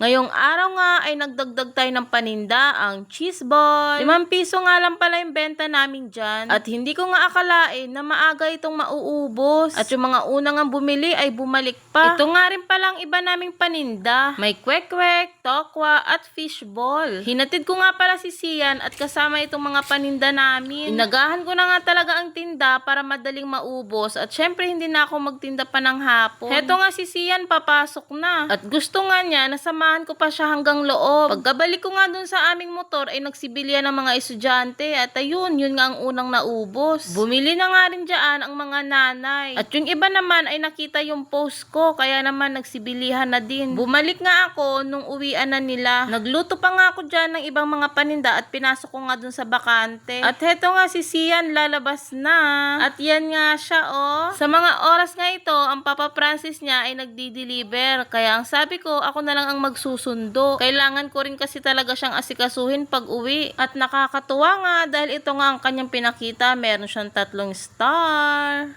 Ngayong araw nga ay nagdagdag tayo ng paninda ang cheese ball. Limang piso nga lang pala yung benta namin dyan. At hindi ko nga akalain na maaga itong mauubos. At yung mga unang nga bumili ay bumalik pa. Ito nga rin palang iba naming paninda. May kwek-kwek, tokwa, at fishball. Hinatid ko nga pala si Sian at kasama itong mga paninda namin. Inagahan ko na nga talaga ang tinda para madaling maubos. At syempre hindi na ako magtinda pa ng hapon. Heto nga si Sian papasok na. At gusto nga niya na samahan ko pa siya hanggang loob. Pagkabalik ko nga dun sa aming motor ay nagsibilya ng mga estudyante. At ayun, yun nga ang unang naubos. Bumili na nga rin dyan ang mga nanay. At yung iba naman ay nakita yung post ko. Kaya naman nagsibilihan na din. Bumalik nga ako nung uwian na nila. Nagluto pa nga ako dyan ng ibang mga paninda at pinasok ko nga dun sa bakante. At heto nga si Sian lalabas na. At yan nga siya oh. Sa mga oras nga ito, ang Papa Francis niya ay nagdi-deliver. Kaya ang sabi ko, ako na lang ang magsusundo. Kailangan ko rin kasi talaga siyang asikasuhin pag uwi. At nakakatuwa nga dahil ito nga ang kanyang pinakita. Meron siyang tatlong star.